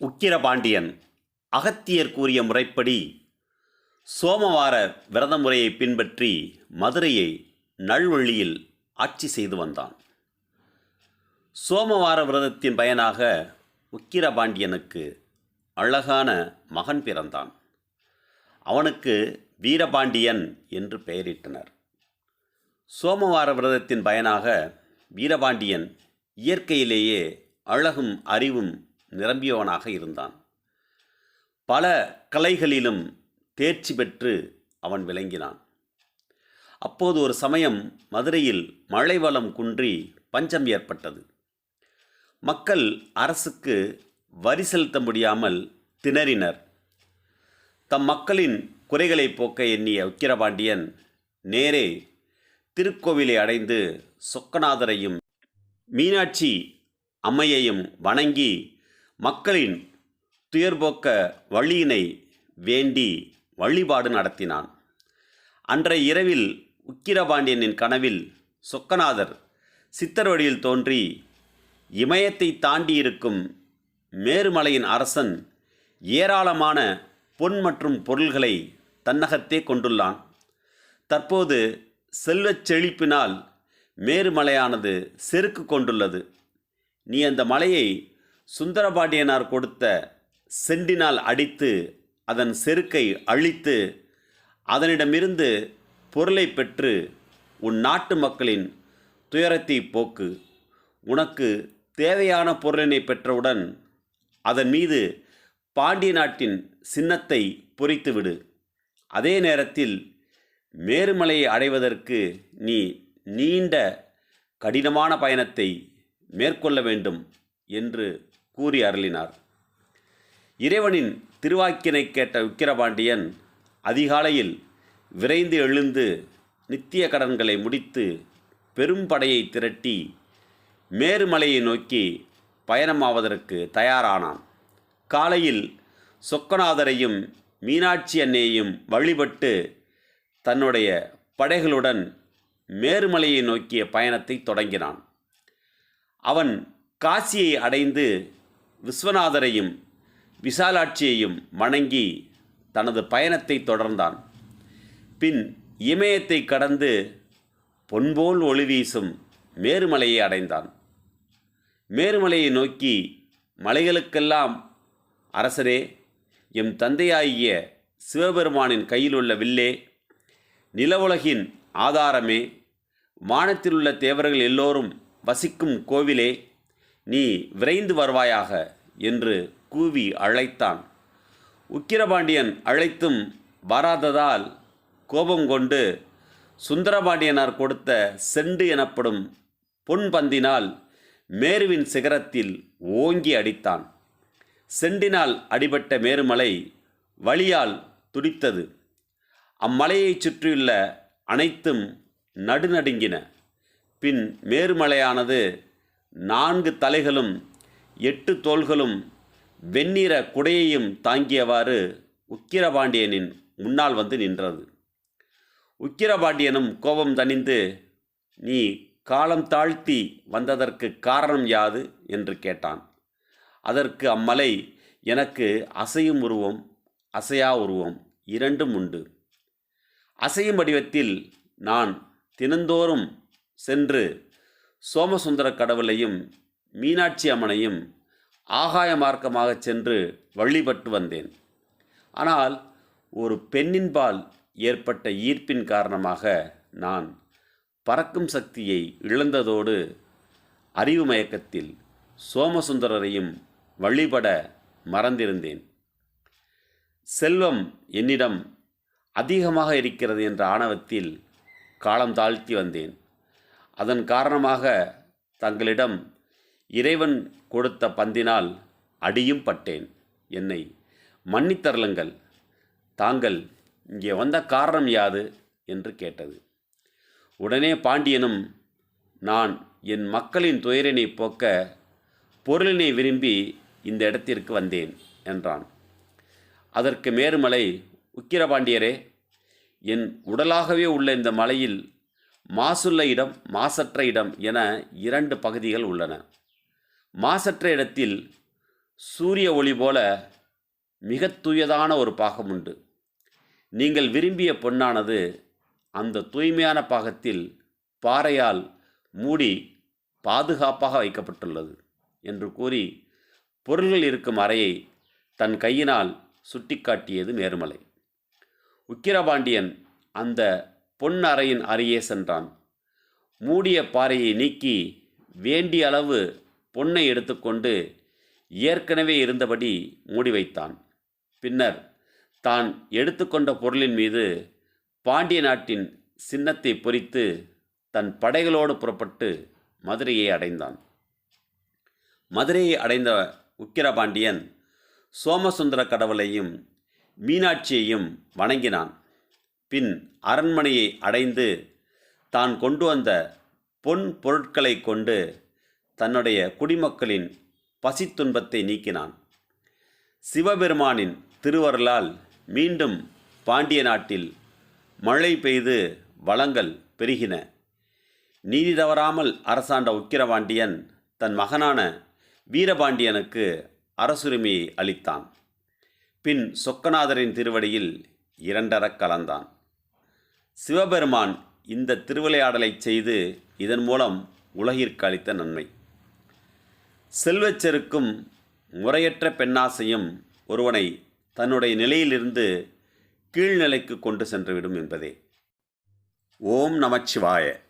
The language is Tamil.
உக்கிரபாண்டியன் அகத்தியர் கூறிய முறைப்படி சோமவார விரத முறையை பின்பற்றி மதுரையை நல்வழியில் ஆட்சி செய்து வந்தான். சோமவார விரதத்தின் பயனாக உக்கிரபாண்டியனுக்கு அழகான மகன் பிறந்தான். அவனுக்கு வீரபாண்டியன் என்று பெயரிட்டனர். சோமவார விரதத்தின் பயனாக வீரபாண்டியன் இயற்கையிலேயே அழகும் அறிவும் நிரம்பியவனாக இருந்தான். பல கலைகளிலும் தேர்ச்சி பெற்று அவன் விளங்கினான். அப்போது ஒரு சமயம் மதுரையில் மழை வளம் குன்றி பஞ்சம் ஏற்பட்டது. மக்கள் அரசுக்கு வரி செலுத்த முடியாமல் திணறினர். தம் மக்களின் குறைகளை போக்க எண்ணிய உக்கிரபாண்டியன் நேரே திருக்கோவிலை அடைந்து சொக்கநாதரையும் மீனாட்சி அம்மையையும் வணங்கி மக்களின் துயர்போக்க வழியினை வேண்டி வழிபாடு நடத்தினான். அன்றைய இரவில் உக்கிரபாண்டியனின் கனவில் சொக்கநாதர் சித்தர் வழியில் தோன்றி இமயத்தை தாண்டி இருக்கும் மேருமலையின் அரசன் ஏராளமான பொன் மற்றும் பொருள்களை தன்னகத்தே கொண்டுள்ளான். தற்போது செல்வச் செழிப்பினால் மேருமலையானது செருக்கு கொண்டுள்ளது. நீ அந்த மலையை சுந்தரபாண்டியனார் கொடுத்த செண்டினால் அடித்து அதன் செருக்கை அழித்து அதனிடமிருந்து பொருளை பெற்று உன் நாட்டு மக்களின் துயரத்தை போக்கு. உனக்கு தேவையான பொருளினை பெற்றவுடன் அதன் மீது பாண்டிய நாட்டின் சின்னத்தை பொறித்துவிடு. அதே நேரத்தில் மேருமலையை அடைவதற்கு நீ நீண்ட கடினமான பயணத்தை மேற்கொள்ள வேண்டும் என்று கூறி அருளினார். இறைவனின் திருவாக்கினை கேட்ட உக்கிரபாண்டியன் அதிகாலையில் விரைந்து எழுந்து நித்திய கடன்களை முடித்து பெரும்படையை திரட்டி மேருமலையை நோக்கி பயணமாவதற்கு தயாரானான். காலையில் சொக்கநாதரையும் மீனாட்சி அன்னையையும் வழிபட்டு தன்னுடைய படைகளுடன் மேருமலையை நோக்கிய பயணத்தை தொடங்கினான். அவன் காசியை அடைந்து விஸ்வநாதரையும் விசாலாட்சியையும் வணங்கி தனது பயணத்தை தொடர்ந்தான். பின் இமயத்தை கடந்து பொன்போல் ஒளி வீசும் மேருமலையை அடைந்தான். மேருமலையை நோக்கி மலைகளுக்கெல்லாம் அரசரே எம் தந்தையாகிய சிவபெருமானின் கையில் உள்ள வில்லே நிலவுலகின் ஆதாரமே வானத்திலுள்ள தேவர்கள் எல்லோரும் வசிக்கும் கோவிலே நீ விரைந்து வருவாயாக என்று கூவி அழைத்தான். உக்கிரபாண்டியன் அழைத்தும் வராததால் கோபம் கொண்டு சுந்தரபாண்டியனார் கொடுத்த செண்டு எனப்படும் பொன் பந்தினால் மேருவின் சிகரத்தில் ஓங்கி அடித்தான். செண்டினால் அடிபட்ட மேருமலை வழியால் துடித்தது. அம்மலையைச் சுற்றியுள்ள அனைத்தும் நடுநடுங்கின. பின் மேருமலையானது நான்கு தலைகளும் எட்டு தோள்களும் வெண்ணிற குடையையும் தாங்கியவாறு உக்கிரபாண்டியனின் முன்னால் வந்து நின்றது. உக்கிரபாண்டியனும் கோபம் தணிந்து நீ காலம் தாழ்த்தி வந்ததற்கு காரணம் யாது என்று கேட்டான். அதற்கு அம்மலை எனக்கு அசையும் உருவம் அசையா உருவம் இரண்டும் உண்டு. அசையும் வடிவத்தில் நான் தினந்தோறும் சென்று சோமசுந்தர கடவுளையும் மீனாட்சி அம்மனையும் ஆகாய மார்க்கமாக சென்று வழிபட்டு வந்தேன். ஆனால் ஒரு பெண்ணின்பால் ஏற்பட்ட ஈர்ப்பின் காரணமாக நான் பறக்கும் சக்தியை இழந்ததோடு அறிவு மயக்கத்தில் சோமசுந்தரரையும் வழிபட மறந்திருந்தேன். செல்வம் என்னிடம் அதிகமாக இருக்கிறது என்ற ஆணவத்தில் காலம் தாழ்த்தி வந்தேன். அதன் காரணமாக தங்களிடம் இறைவன் கொடுத்த பந்தினால் அடியும் பட்டேன். என்னை மன்னித்தருளுங்கள். தாங்கள் இங்கே வந்த காரணம் யாது? என்று கேட்டது. உடனே பாண்டியனும் நான் என் மக்களின் துயரினை போக்க பொருளினை விரும்பி இந்த இடத்திற்கு வந்தேன் என்றான். அதற்கு மேருமலை உக்கிரபாண்டியரே என் உடலாகவே உள்ள இந்த மலையில் மாசுள்ள இடம் மாசற்ற இடம் என இரண்டு பகுதிகள் உள்ளன. மாசற்ற இடத்தில் சூரிய ஒளி போல மிகத் தூயதான ஒரு பாகம் உண்டு. நீங்கள் விரும்பிய பொன்னானது அந்த தூய்மையான பாகத்தில் பாறையால் மூடி பாதுகாப்பாக வைக்கப்பட்டுள்ளது என்று கூறி பொருள்கள் இருக்கும் அறையை தன் கையினால் சுட்டிக்காட்டியது மேருமலை. உக்கிரபாண்டியன் அந்த பொன் அறையின் அருகே சென்றான். மூடிய பாறையை நீக்கி வேண்டிய அளவு பொன்னை எடுத்துக்கொண்டு ஏற்கனவே இருந்தபடி மூடி வைத்தான். பின்னர் தான் எடுத்துக்கொண்ட பொருளின் மீது பாண்டிய நாட்டின் சின்னத்தை பொறித்து தன் படைகளோடு புறப்பட்டு மதுரையை அடைந்தான். மதுரையை அடைந்த உக்கிரபாண்டியன் சோமசுந்தர கடவுளையும் மீனாட்சியையும் வணங்கினான். பின் அரண்மனையை அடைந்து தான் கொண்டு வந்த பொன் பொருட்களை கொண்டு தன்னுடைய குடிமக்களின் பசித்துன்பத்தை நீக்கினான். சிவபெருமானின் திருவருளால் மீண்டும் பாண்டிய நாட்டில் மழை பெய்து வளங்கள் பெருகின. நீதி தவறாமல் அரசாண்ட உக்கிரபாண்டியன் தன் மகனான வீரபாண்டியனுக்கு அரசுரிமையை அளித்தான். பின் சொக்கநாதரின் திருவடியில் இரண்டரக் கலந்தான். சிவபெருமான் இந்த திருவிளையாடலைச் செய்து இதன் மூலம் உலகிற்கு அளித்த நன்மை. செல்வச்செருக்கும் முறையற்ற பெண்ணாசையும் ஒருவனை தன்னுடைய நிலையிலிருந்து கீழ்நிலைக்கு கொண்டு சென்றுவிடும் என்பதே. ஓம் நமச்சிவாய.